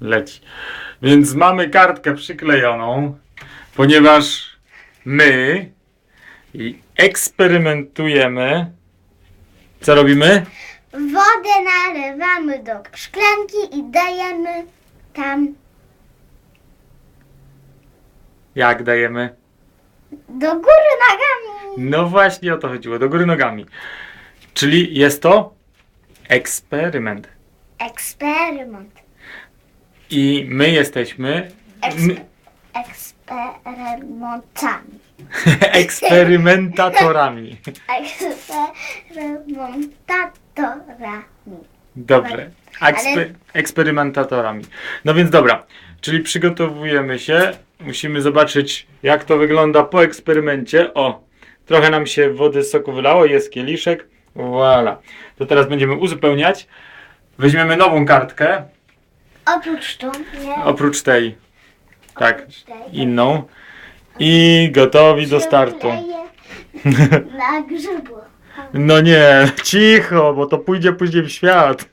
leci. Więc mamy kartkę przyklejoną, ponieważ my eksperymentujemy. Co robimy? Wodę nalewamy do szklanki i dajemy tam Jak dajemy? do góry nogami. No właśnie o to chodziło, do góry nogami. Czyli jest to eksperyment. Eksperyment. I my jesteśmy my, Eksperymentami. eksperymentatorami. Eksperymentatorzami. Dobrze. Ekspe- eksperymentatorami. No więc dobra, czyli przygotowujemy się. Musimy zobaczyć, jak to wygląda po eksperymencie. O, trochę nam się wody z soku wylało, jest kieliszek. Voilà. To teraz będziemy uzupełniać. Weźmiemy nową kartkę, Oprócz tą, nie? oprócz tej, tak, Oprócz tej. inną. I gotowi do startu. Na grzybu. No nie, cicho, bo to pójdzie później w świat.